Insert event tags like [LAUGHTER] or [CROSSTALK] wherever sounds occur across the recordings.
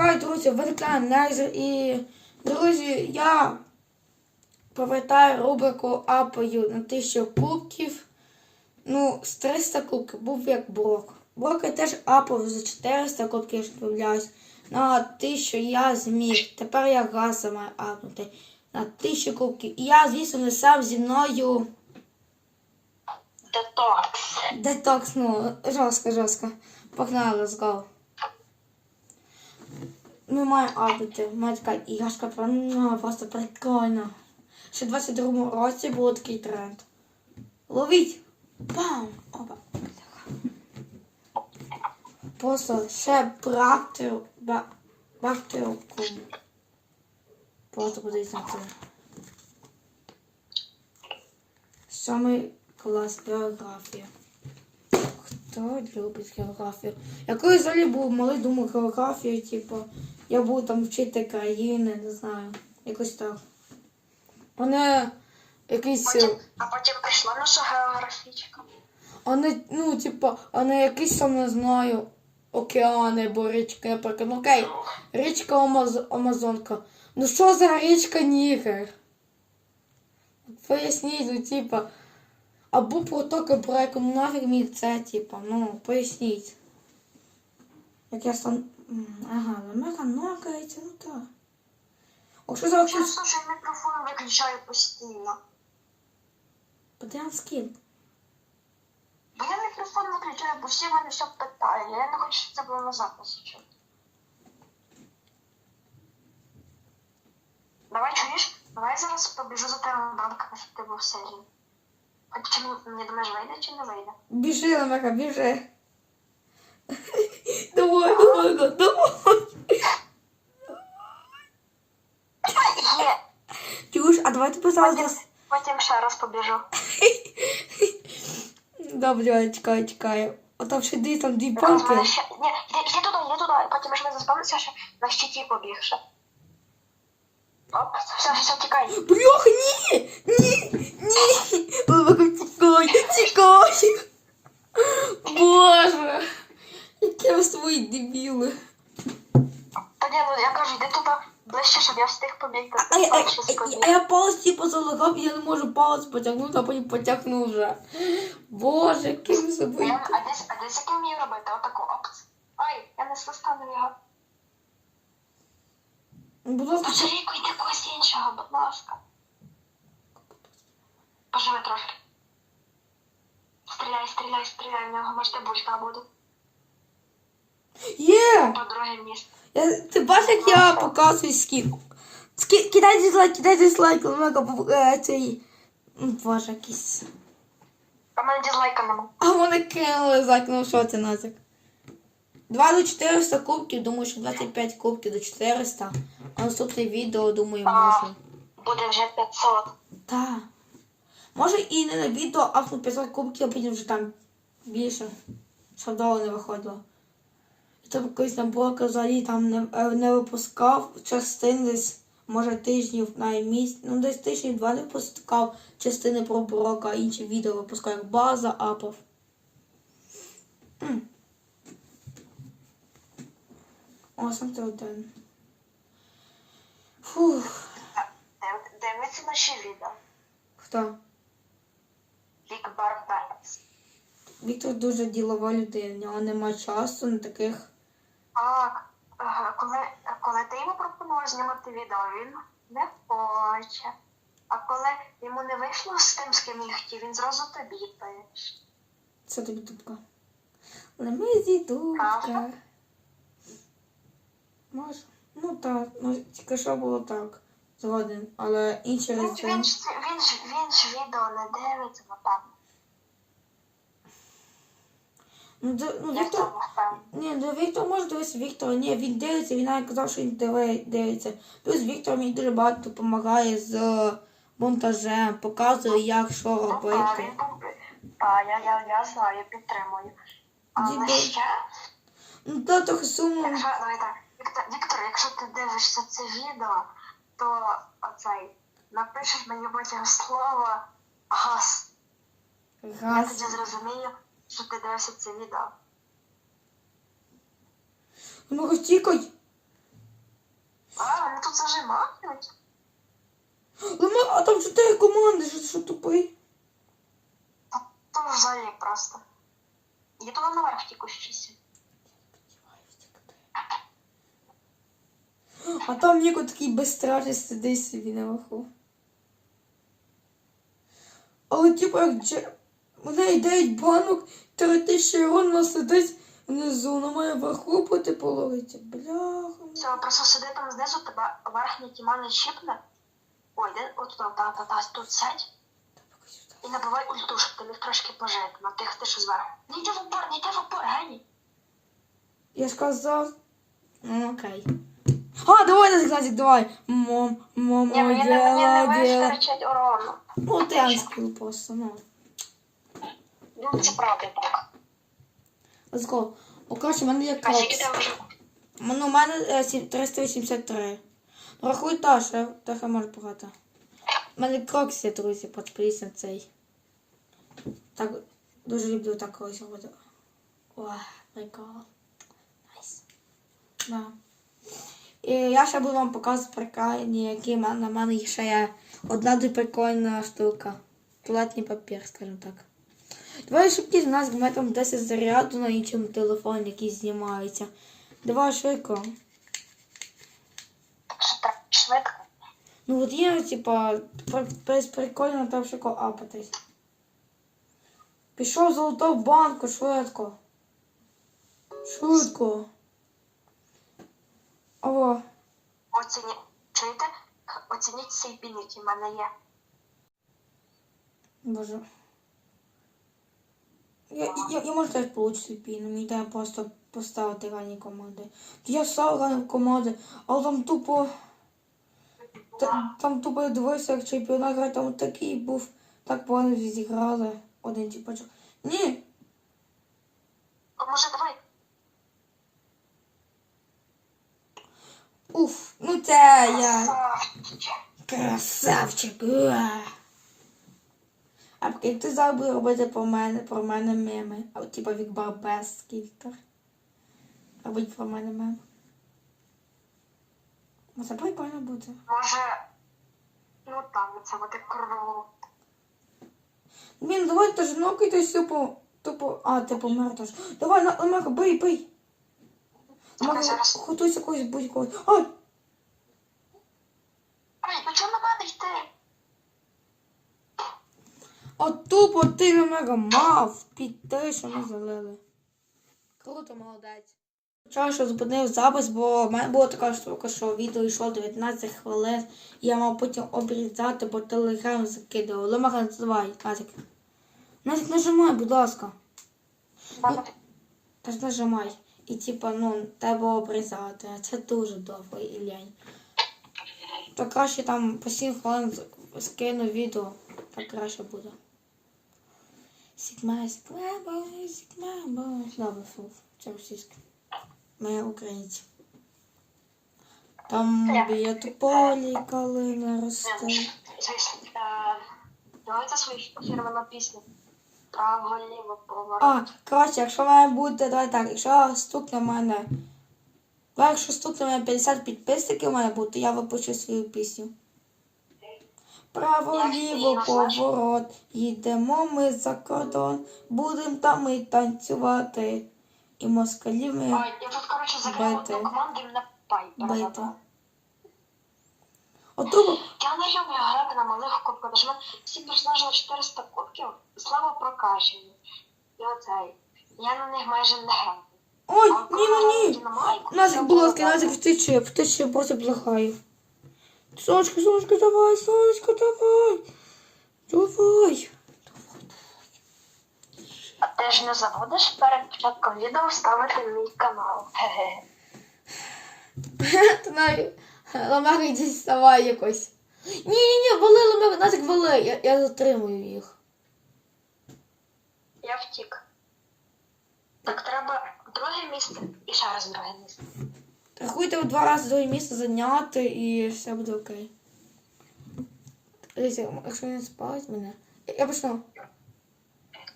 чекаю, друзі, виникає Незер і, друзі, я повертаю рубрику апаю на 1000 кубків. Ну, з 300 кубків був як блок. Блок я теж апав за 400 кубків, якщо не помиляюсь. На 1000 я зміг. Тепер я газа маю апнути. На 1000 кубків. І я, звісно, не сам зі мною. Детокс. Детокс, ну, жорстко, жорстко. Погнали, let's go. Ми маємо апити. У мене така іграшка ну, просто прикольна. Ще в 22-му році був такий тренд. Ловіть! Бам! Опа! Просто ще бактер... ба- бактерку. Просто подивіться на це. Сьомий клас географія. Хто любить географію? Я коли взагалі був малий, думав географію, типу, я буду там вчити країни, не знаю. Якось так. Мене якийсь. Потім, а потім прийшла наша географічка. Не, ну, типу, а не якийсь там не знаю. Океани або річки, наприклад. Ну окей, річка Амаз... Амазонка. Ну що за річка Нігер? Поясніть, ну типа. Або протоки Брайку, ну нафіг мені це, типа, ну, поясніть. Як я стан. Ага, Ламека нокається, ну так. О, що за щось? Часто, що я мікрофон виключаю постійно. Подивимо скін. Бо я мікрофон виключаю, бо всі мене все питають. Я не хочу, щоб це було на записі. чути. Давай чуєш? Давай зараз побіжу за тебе на банк, щоб ти був в серії. Хоч чи мені- не думаєш, вийде чи не вийде? Біжи, Ламека, біжи. Давай, Ламека, давай. Є! Чуєш, а давай ти писала Потім, зараз. потім ще раз побіжу. Добре, чекай, чекай. А там ще дві, там дві Якраз в мене палки. ще... Ні, йди, йди туди, йди туди. Потім ж не заспавнився, що на щиті побіг ще. Оп, все, все, тікай. Бляха, ні! Ні! Ні! Ламека, тікай, тікай! Боже! Які ви свої дебіли. Та ні, ну я кажу, йди туди ближче, щоб я встиг побігти. А, а, а, а я палець типу залагав, я не можу палець потягнути, а потім потягнув вже. Боже, який ви Я- собою. А десь, а десь яким вмію робити? Отаку опц. Ай, я не свистану його. Будь ласка, Божеріку, йди когось іншого, будь ласка. Поживи трошки. Стріляй, стріляй, стріляй, в нього може булька буде. Є! По друге місце. Я, ти бачиш, як я показую скін? Ски, кидай дизлайк, кидай дизлайк, Ламека, бо, е, цей... М, Боже, якийсь... А в мене дізлайка нема. А вони кинули зак, ну що це назик? 2 до 400 кубків, думаю, що 25 кубків до 400. А наступне відео, думаю, А. може. Буде вже 500. Та. Може і не на відео, а в 500 кубків, а потім вже там більше. Щоб довго не виходило. Я там колись на блоку взагалі там не, е, не випускав частин десь, може тижнів навіть місяць, ну десь тижнів два не випускав частини про брока, а інші відео випускав, як база, апов. О, сам ти один. Фух. Дивиться наші відео. Хто? Вік Барбес. Віктор дуже ділова людина, в нього немає часу на таких. Так, коли, коли ти йому пропонував знімати відео, він не хоче. А коли йому не вийшло з тим, з ким він хотів, він зразу тобі пише. Це тобі дубка. Лемезі дубка. Правда? Може. Ну так, ну тільки що було так. Згоден. Але інші Він, рази. він, ж, він, ж, він ж відео не дивиться, напевно. Ну, до- ну Я Віктор. Ні, ну Віктор може дивитися Віктора. Ні, він дивиться, він навіть казав, що він диви- дивиться. Плюс Віктор мені дуже багато допомагає з монтажем, показує, як що Ну, робити. Так, я, я, я знаю, підтримую. Але Дідо. ще, Ну та трохи сумно. якщо, давай так, Віктор, Віктор, якщо ти дивишся це відео, то оцей, напишеш мені потім слово газ. Я тоді зрозумію, що ти дивишся це відео. Ну тікай. тут зажимають. Ламар, а там чотири команди, що, що тупий? То взагалі просто. Я туди наверх тільки щось. А там Ніко такий безстрашний сидить собі наверху. Але типу як дже... У неї 9 банок, 3 тисячі рон, вона сидить внизу, вона має вверху бути половиться. Бляха. Все, просто сиди там знизу, тебе верхній тіма не чіпне. Ой, де от там, та, та, та, тут сядь і набивай ульту, щоб ти міг трошки пожити на тих, ти що зверху. Не йди в упор, не йди в упор, геній. Я сказав. Ну, окей. А, давай, Назик, Назик, давай. Мом, мом, Ні, мені не, мені не діла. вистачить урону. Ну, ти анскіл просто, ну. Ну, це правда так. Let's go. О, коротше, в мене є А скільки крокс. там вже? Ну, у мене е, сім- 383. Ну, Рахуй та, що я трохи можу пограти. У мене крокс є, друзі, на цей. Так, дуже люблю так колись робити. О, прикол. Найс. Да. І я ще буду вам показувати прикольні, які в мене- на мене ще є одна дуже прикольна штука. Туалетний папір, скажімо так. Давай швидкі з нас, там 10 заряду на іншому телефоні, який знімається. Давай швидко. Швидко? Ну от є, типа, при- при- прикольно там швидко апатись. Пішов золото в банку, швидко. Швидко. О, Оціні... Чуєте? Оцініть цей бін, який в мене є. боже. Я, я, я можу теж получити піну, мені треба просто поставити ранні команди. Я став ранні команди, але там тупо. Та, там тупо я дивився, як чемпіонат грає, там такий був, так погано зіграли. Один типочок. Ні, А може давай? уф, ну це я. Красавчик. Красавчик. уа. А як ти зараз будеш робити про мене, про мене меми? А от типа від Барбес скільки? Робить про мене мем. Ну, Це прикольно буде. Може, ну там це буде круто. Блін, давай теж нокайтесь тупо, тупо, а, ти помер теж. Давай, на, Омега, бий, бий. Зараз. готуйся когось будь-кого. Ай! Ай, ну чого на мене йти? От тупо ти Омега мав піти, що ми залили. Круто, молодець. Чого що зупинив запис, бо в мене була така штука, що відео йшло 19 хвилин, і я мав потім обрізати, бо телеграм закидував. Ломаха, давай, Назик. Назик, нажимай, будь ласка. Мене Та ж нажимай. І типа, ну, треба обрізати. Це дуже довго і лянь. То краще там по 7 хвилин скину відео, так краще буде. Сігма, бой, сігма, бой. Добре, фу, це російське. Ми українці. Там біля тополі калина росте. Давайте свою фірмену пісню. Право-ліво, поворот. А, коротше, якщо має бути, давай так, якщо стукне мене. Якщо стукне мене 50 підписників має бути, я випущу свою пісню. Право, Як ліво, поворот. Їдемо ми за кордон, будем там і танцювати. І москалів ми. Ой, я тут, коротше, закрив Бити. одну команду і мене пайпер Бити. Оту, Я не люблю грати на малих кубках, тому що мене всі персонажі на 400 кубків слабо прокачані. І оцей. Я на них майже не граю. ой, ні, ні. Назик, будь було ласка, Назик, добре. втече, втече, просто благаю. Сонечко, сонечко, давай, сонечко, давай. Давай. А ти ж не забудеш перед початком відео вставити мій канал. [LAUGHS] Ти навіть ламаги діставай якось. Ні, ні, ні, вали ламаги, Назик вали, я, я затримую їх. Я втік. Так треба друге місце і ще раз друге місце. Рахуйте в два рази друге місце зайняти і все буде окей. Дивіться, якщо він спалить мене. Я, почну.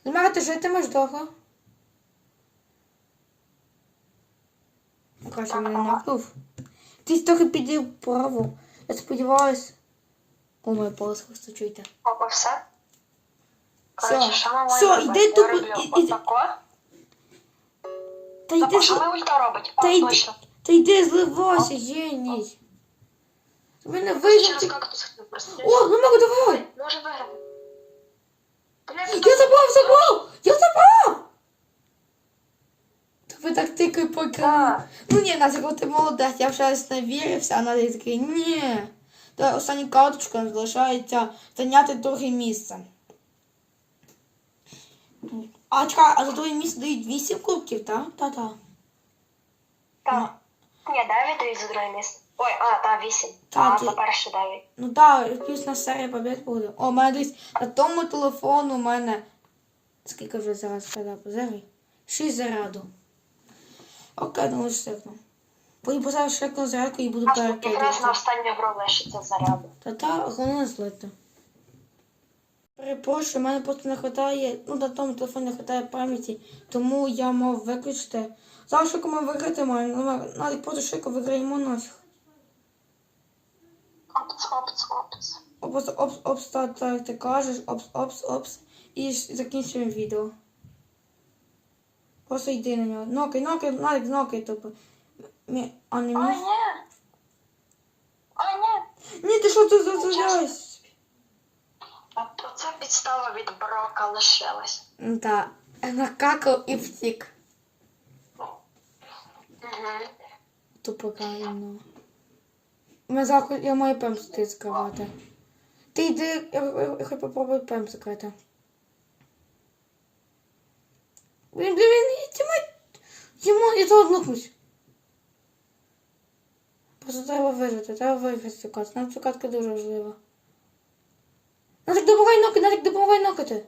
Ламага, ти житимеш довго? Краще мене нахнув. Ти трохи піди вправо. Я сподіваюсь. О, моє полоско чуєте. Опа, все. Все. Що ми Все, йди Я тупо- роблю і- і- Та йди, та йди, точно. Та йди зливайся, геній. З мене просто. О, ну могу, давай. Може виграти. Я забрав, забрав! Я забрав! Та ви так тикай по екрану. Ну ні, Назик, ти молодець, я вже раз не вірився, а Назик такий, ні. Та остання карточка залишається зайняти друге місце. А чекай, а за друге місце дають 8 кубків, так? Та-та. Так. Ні, 9 дають за друге місце. Ой, а, та, 8. Та, А, ти- за перше 9. Ну так, плюс на серія побед буде. О, у мене десь на тому телефону у мене. Скільки вже зараз сказав? Зараз? 6 заряду. Окей, ну стикну. Потім поставив ще одну зарядку і буду Якраз на останню гру лишиться заряду. Та та головне злити. Перепрошую, в мене просто не вистачає, ну на тому телефоні не вистачає пам'яті, тому я мав виключити. Зараз швидко ми виграти маємо, навіть просто швидко виграємо нафіг. Опц, опц, опц. О, Просто опс, опс, так, так ти кажеш, опс, опс, опс. І закінчуємо відео. Просто йди на нього. Нокай, нокай, навіть нокай, тупо. Мі... А не міг? ні. А, ні. Ні, ти що тут то це підстава від Брока лишилась. Так, накакав і втік. Тупо правильно. Ми заход, я маю пем скривати. Ти йди, я, хоч попробую пем закрити. Блін, блін, Тіма, Тіма, я тут однокусь. Просто треба вижити, треба виграти цю катку. Нам цю катка дуже важлива. Назик, допомагай нокати, Назик, допомагай нокати.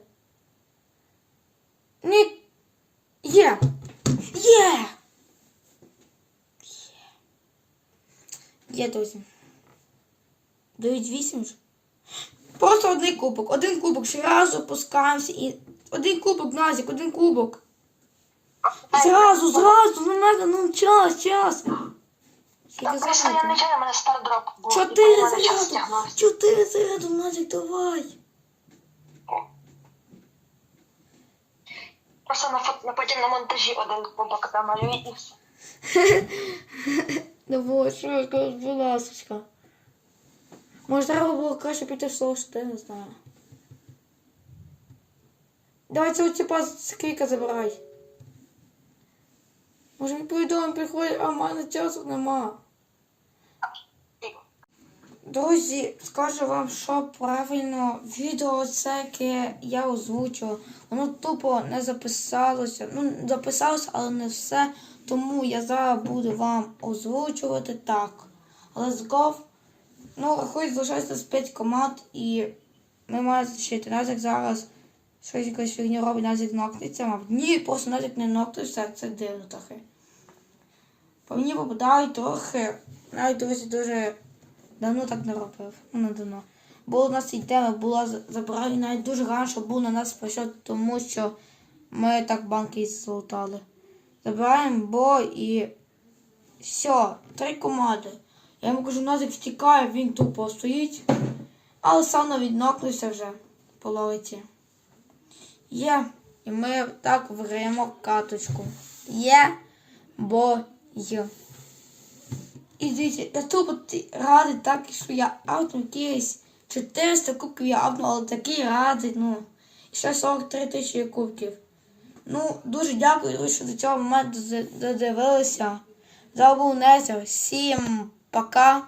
Ні. Є. Є. Є, друзі. Дають вісім ж. Просто один кубок. Один кубок. Зразу опускаємося і. Один кубок, Назік, один кубок. Зразу, зразу, ну надо, ну час, час. Скільки Так, я мене стардроп був. Чотири заряду. Чотири заряду, Назік, давай. Просто на, фото, на потім на монтажі один кубок намалюю і все. [LAUGHS] Давай, будь ласочка. Може, треба було краще піти в слово, що ти не знаю. Давай цього типа з забирай. Може він повідомлення приходить, а в мене часу нема. Друзі, скажу вам, що правильно відео це, яке я озвучу, воно тупо не записалося. Ну, записалося, але не все. Тому я зараз буду вам озвучувати так. Let's go. Ну, хоч залишається з 5 команд і ми маємо зачити. Назик зараз щось якось фігню робить, Назик нокнеться. Мабуть, ні, просто Назик не нокнувся, це дивно трохи. По мені попадають трохи. Навіть друзі дуже давно так не робив. Ну, не давно. Було у нас ідея, була за- навіть дуже рано, що був на нас пройшов, тому що ми так банки злутали. Забираємо бо і все, три команди. Я йому кажу, Назик втікає, він тупо стоїть. Але сам навіть нокнувся вже по. Є. І ми так виграємо каточку. Є, бо є. І дивіться, я тупо радий так, що я автом якісь 400 кубків я апнув, але такий радий, ну. І ще 43 тисячі кубків. Ну, дуже дякую, що до цього моменту додивилися. Забувнеся. Всім пока.